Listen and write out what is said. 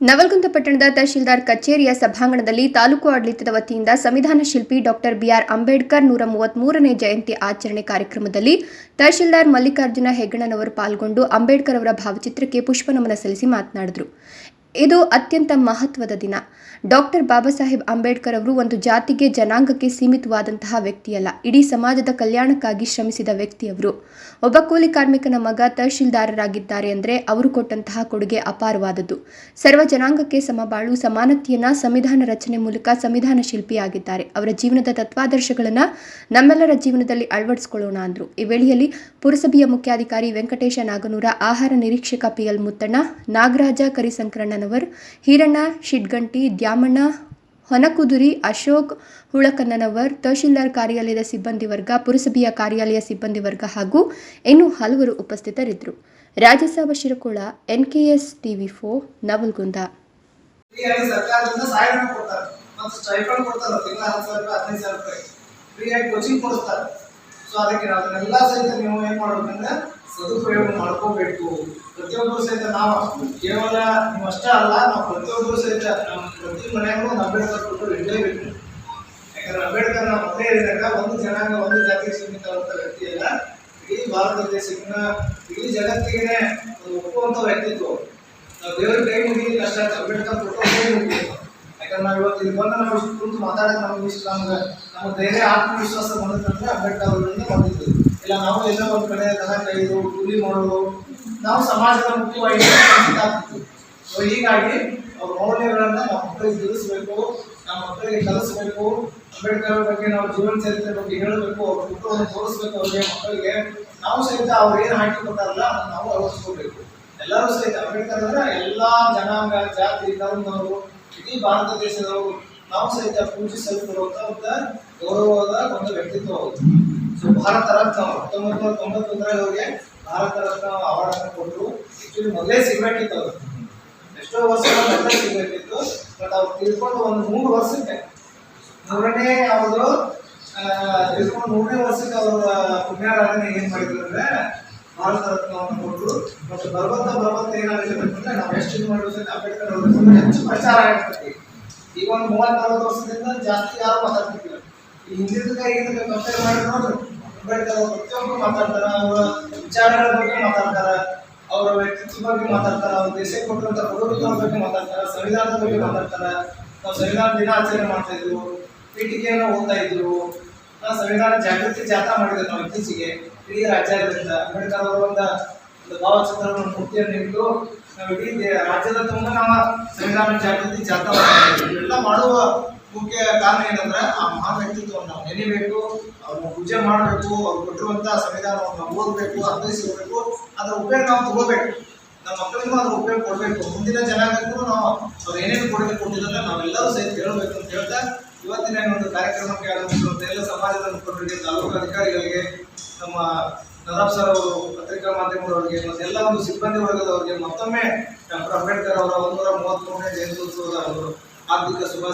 ನವಲಗುಂದ ಪಟ್ಟಣದ ತಹಶೀಲ್ದಾರ್ ಕಚೇರಿಯ ಸಭಾಂಗಣದಲ್ಲಿ ತಾಲೂಕು ಆಡಳಿತದ ವತಿಯಿಂದ ಸಂವಿಧಾನ ಶಿಲ್ಪಿ ಡಾಕ್ಟರ್ ಬಿಆರ್ ಅಂಬೇಡ್ಕರ್ ನೂರ ಮೂವತ್ಮೂರನೇ ಜಯಂತಿ ಆಚರಣೆ ಕಾರ್ಯಕ್ರಮದಲ್ಲಿ ತಹಶೀಲ್ದಾರ್ ಮಲ್ಲಿಕಾರ್ಜುನ ಹೆಗ್ಗಣ್ಣನವರು ಪಾಲ್ಗೊಂಡು ಅಂಬೇಡ್ಕರ್ ಅವರ ಭಾವಚಿತ್ರಕ್ಕೆ ಪುಷ್ಪನಮನ ಸಲ್ಲಿಸಿ ಮಾತನಾಡಿದರು. ಇದು ಅತ್ಯಂತ ಮಹತ್ವದ ದಿನ. ಡಾಕ್ಟರ್ ಬಾಬಾ ಸಾಹೇಬ್ ಅಂಬೇಡ್ಕರ್ ಅವರು ಒಂದು ಜಾತಿಗೆ ಜನಾಂಗಕ್ಕೆ ಸೀಮಿತವಾದಂತಹ ವ್ಯಕ್ತಿಯಲ್ಲ. ಇಡೀ ಸಮಾಜದ ಕಲ್ಯಾಣಕ್ಕಾಗಿ ಶ್ರಮಿಸಿದ ವ್ಯಕ್ತಿಯವರು. ಒಬ್ಬ ಕೂಲಿ ಕಾರ್ಮಿಕನ ಮಗ ತಹಶೀಲ್ದಾರರಾಗಿದ್ದಾರೆ ಅಂದರೆ ಅವರು ಕೊಟ್ಟಂತಹ ಕೊಡುಗೆ ಅಪಾರವಾದದ್ದು. ಸರ್ವ ಜನಾಂಗಕ್ಕೆ ಸಮಬಾಳು, ಸಮಾನತೆಯನ್ನ ಸಂವಿಧಾನ ರಚನೆ ಮೂಲಕ ಸಂವಿಧಾನ ಶಿಲ್ಪಿಯಾಗಿದ್ದಾರೆ. ಅವರ ಜೀವನದ ತತ್ವಾದರ್ಶಗಳನ್ನು ನಮ್ಮೆಲ್ಲರ ಜೀವನದಲ್ಲಿ ಅಳವಡಿಸಿಕೊಳ್ಳೋಣ ಅಂದರು. ಈ ವೇಳೆಯಲ್ಲಿ ಪುರಸಭೆಯ ಮುಖ್ಯಾಧಿಕಾರಿ ವೆಂಕಟೇಶ ನಾಗನೂರ, ಆಹಾರ ನಿರೀಕ್ಷಕ ಪಿಎಲ್ ಮುತ್ತಣ್ಣ, ನಾಗರಾಜ ಕರಿಸಂಕರಣ್ಣನವರ್ ಹಿರಣ್ಣ ಶಿಡ್ಗಂಟಿ ದ್ಯಾಮಣ್ಣ ಹೊನಕುದುರಿ, ಅಶೋಕ್ ಹುಳಕನ್ನನವರ್, ತಹಶೀಲ್ದಾರ್ ಕಾರ್ಯಾಲಯದ ಸಿಬ್ಬಂದಿ ವರ್ಗ, ಪುರಸಭೆಯ ಕಾರ್ಯಾಲಯ ಸಿಬ್ಬಂದಿ ವರ್ಗ ಹಾಗೂ ಇನ್ನೂ ಹಲವರು ಉಪಸ್ಥಿತರಿದ್ದರು. ರಾಜ್ಯಸಭಾ ಶಿರಕೋಳ ಎಸ್ ಟಿವಿ ಫೋ ನವಲ್ಗುಂದ. ಸೊ ಅದಕ್ಕೆ ಅದನ್ನೆಲ್ಲ ಸಹಿತ ನೀವು ಏನು ಮಾಡ್ಬೇಕಂದ್ರೆ ಸದುಪಯೋಗ ಮಾಡ್ಕೋಬೇಕು. ಪ್ರತಿಯೊಬ್ಬರು ಸಹಿತ ನಾವು ಕೇವಲ ನೀವು ಅಷ್ಟೇ ಅಲ್ಲ, ನಾವು ಪ್ರತಿಯೊಬ್ಬರು ಸಹಿತ ನಮ್ಮ ಪ್ರತಿ ಮನೆಯಾಗೂ ಒಂದು ಅಂಬೇಡ್ಕರ್ ಕೊಟ್ಟು ಇಡಲೇಬೇಕು ಯಾಕಂದ್ರೆ ಅಂಬೇಡ್ಕರ್ ನಾವು ಮೊದಲೇ ಹೇಳಿದಾಗ ಒಂದು ಜನಾಂಗ, ಒಂದು ಜಾತಿಗೆ ಸೀಮಿತವಾದಂಥ ವ್ಯಕ್ತಿ ಅಲ್ಲ. ಇಡೀ ಭಾರತ ದೇಶಕ್ಕಿನ ಇಡೀ ಜಗತ್ತಿಗೆ ಒಪ್ಪುವಂಥ ವ್ಯಕ್ತಿತ್ವ. ನಾವು ದೇವ್ರ ಕೈ ಮುಗಿಲಿ ಕಷ್ಟ ಆಯ್ತು ಅಂಬೇಡ್ಕರ್ ಕೊಟ್ಟು ಯಾಕಂದ್ರೆ ನಾವು ಇವತ್ತು ಇಲ್ಲಿ ಬಂದು ನಾವು ಕುಂತು ಮಾತಾಡೋಕೆ ನಮ್ಗೆ ಇಷ್ಟ ನಮ್ಗೆ ನಮ್ಮ ಧೈರ್ಯ, ಆತ್ಮವಿಶ್ವಾಸ ಬಂದಂತಂದ್ರೆ ಅಂಬೇಡ್ಕರ್ ಅವರಿಂದ ಬಂದಿದ್ದು ಇಲ್ಲ, ನಾವು ಎಲ್ಲ ಒಂದು ಕಡೆ ದನ ಕೈದು, ಕೂಲಿ ಮಾಡೋದು, ನಾವು ಸಮಾಜದ ಮುಖ್ಯವಾಗಿ ಸೊ ಹೀಗಾಗಿ ಅವ್ರ ಮೌಲ್ಯಗಳನ್ನ ನಮ್ಮ ಮಕ್ಕಳಿಗೆ ತಿಳಿಸ್ಬೇಕು, ನಮ್ಮ ಮಕ್ಕಳಿಗೆ ಕಲಿಸ್ಬೇಕು. ಅಂಬೇಡ್ಕರ್ ಬಗ್ಗೆ ನಾವು ಜೀವನ ಚರಿತ್ರೆ ಬಗ್ಗೆ ಹೇಳಬೇಕು, ಅವ್ರ ಮಕ್ಕಳನ್ನು ತೋರಿಸ್ಬೇಕು ಅವ್ರಿಗೆ, ಮಕ್ಕಳಿಗೆ. ನಾವು ಸಹಿತ ಅವ್ರು ಏನು ಹಾಕಿ ಕೊಟ್ಟಾರಲ್ಲ, ಅದನ್ನ ನಾವು ಅಳವಡಿಸ್ಕೋಬೇಕು ಎಲ್ಲರೂ ಸಹಿತ ಅಂಬೇಡ್ಕರ್ ಅಂದ್ರೆ ಎಲ್ಲಾ ಜನಾಂಗ, ಜಾತಿ, ಧರ್ಮದವರು, ಇಡೀ ಭಾರತ ದೇಶದವರು. ನಾವು ಸಹಿತ ಪೂಜಿಸಲ್ಪಡುವಂತ ಒಂದು ಗೌರವವಾದ ಒಂದು ವ್ಯಕ್ತಿತ್ವ ಅವರು ಸೊ ಭಾರತ ರತ್ನ ಹತ್ತೊಂಬತ್ತು ನೂರ ತೊಂಬತ್ತೊಂದರಲ್ಲಿ ಅವರಿಗೆ ಭಾರತ ರತ್ನ ಅವಾರ್ಡ್ ಅನ್ನು ಕೊಟ್ಟರು. ಆಕ್ಚುಲಿ ಮೊದಲೇ ಸಿಗ್ಬೇಕಿತ್ತು ಅವರು ಎಷ್ಟೋ ವರ್ಷಗಳ ಮೊದಲೇ ಸಿಗ್ಬೇಕಿತ್ತು ಬಟ್ ಅವ್ರು ತಿಳ್ಕೊಂಡು ಒಂದು ಮೂರು ವರ್ಷಕ್ಕೆ, ಮೂರನೇ ಅವರು ತಿಳ್ಕೊಂಡು ಮೂರನೇ ವರ್ಷಕ್ಕೆ ಅವರ ಪುಣ್ಯಾರಾಧನೆ ಏನ್ ಮಾಡಿದ್ರು ಅಂದ್ರೆ ಭಾರತ ರತ್ನವನ್ನು ಕೊಟ್ಟರು. ಮತ್ತು ಬರುವಂತ ಬರುವಂತ ಏನಾಗುತ್ತೆ ಅಂತಂದ್ರೆ ನಾವು ಎಷ್ಟು ಸಹಿತ ಅಂಬೇಡ್ಕರ್ ಅವರು ಹೆಚ್ಚು ಪ್ರಚಾರ ಆಗ್ತದೆ. ಈಗ ಒಂದು ಮೂವತ್ತು ನಲವತ್ತು ವರ್ಷದಿಂದ ಜಾಸ್ತಿ ಯಾರು ಮಾತಾಡ್ತಿರ್ತಿಲ್ಲ ಈ ಈಗಿನ ಕಂಪೇರ್ ಮಾಡಿ ನೋಡ್ರಿ ಅಂಬೇಡ್ಕರ್ ಪ್ರತಿಯೊಬ್ಬರು ಮಾತಾಡ್ತಾರೆ, ಅವರ ವಿಚಾರಗಳ ಬಗ್ಗೆ ಮಾತಾಡ್ತಾರೆ, ಅವರ ವ್ಯಕ್ತಿತ್ವ ಬಗ್ಗೆ ಮಾತಾಡ್ತಾರೆ, ಅವ್ರ ದೇಶಕ್ಕೆ ಕೊಟ್ಟಿರುವಂತ ಕೊಡುಗೆಗಳ ಬಗ್ಗೆ ಮಾತಾಡ್ತಾರೆ, ಸಂವಿಧಾನದ ಬಗ್ಗೆ ಮಾತಾಡ್ತಾರೆ. ನಾವು ಸಂವಿಧಾನ ದಿನಾಚರಣೆ ಮಾಡ್ತಾ ಇದ್ರು ಪೀಠಿಕೆಯನ್ನು ಓದ್ತಾ ಇದ್ರು ನಾವು ಸಂವಿಧಾನ ಜಾಗೃತಿ ಜಾಥಾ ಮಾಡಿದ್ರು ನಾವು ಇತ್ತೀಚೆಗೆ ಇಡೀ ರಾಜ್ಯಾದ್ಯಂತ ಅಂಬೇಡ್ಕರ್ ಅವರ ಒಂದು ಒಂದು ಭಾವಚಿತ್ರವನ್ನು ಮೂರ್ತಿಯನ್ನು ಇಟ್ಟು ನಾವು ಇಡೀ ರಾಜ್ಯದ ತುಂಬ ನಮ್ಮ ಸಂವಿಧಾನ ಜಾಗೃತಿ ಜಾಥಾ. ಇವೆಲ್ಲ ಮಾಡುವ ಮುಖ್ಯ ಕಾರಣ ಏನಂದ್ರೆ ಆ ಮಹಾನ್ ವ್ಯಕ್ತಿತ್ವವನ್ನು ನಾವು ನೆನೆಬೇಕು, ಅವ್ರನ್ನ ಪೂಜೆ ಮಾಡಬೇಕು, ಅವ್ರು ಕೊಟ್ಟಿರುವಂತ ಸಂವಿಧಾನವನ್ನು ನಾವು ಓದಬೇಕು ಅರ್ಥೈಸ್ಕೋಬೇಕು ಅದರ ಉಪಯೋಗ ನಾವು ತಗೋಬೇಕು ನಮ್ಮ ಮಕ್ಕಳಿಗೂ ಅದ್ರ ಉಪಯೋಗ ಕೊಡಬೇಕು ಮುಂದಿನ ಜನಾಂಗಕ್ಕೂ ನಾವು ಅವ್ರು ಏನೇನು ಕೊಡುಗೆ ಕೊಟ್ಟಿದ್ದಾರೆ ನಾವೆಲ್ಲರೂ ಸಹಿತ ಹೇಳಬೇಕು ಅಂತ ಹೇಳ್ತಾ, ಇವತ್ತಿನ ಒಂದು ಕಾರ್ಯಕ್ರಮಕ್ಕೆ ಆಗಮಿಸಿರುವಂತ ಎಲ್ಲ ಸಮಾಜದ ಮುಖಂಡರಿಗೆ, ತಾಲೂಕು ಅಧಿಕಾರಿಗಳಿಗೆ, ನಮ್ಮ ನದಾಬ್ ಸರ್ ಅವರು, ಪತ್ರಿಕಾ ಮಾಧ್ಯಮದವರಿಗೆ, ಮತ್ತೆ ಎಲ್ಲ ಒಂದು ಸಿಬ್ಬಂದಿ ವರ್ಗದವರಿಗೆ ಮತ್ತೊಮ್ಮೆ ಡಾಕ್ಟರ್ ಅಂಬೇಡ್ಕರ್ ಅವರ ಒಂದೂರ ಮೂವತ್ಮೂರನೇ ಜಯಂತ್ಯೋತ್ಸವದ ಒಂದು ಹಾರ್ದಿಕ ಶುಭ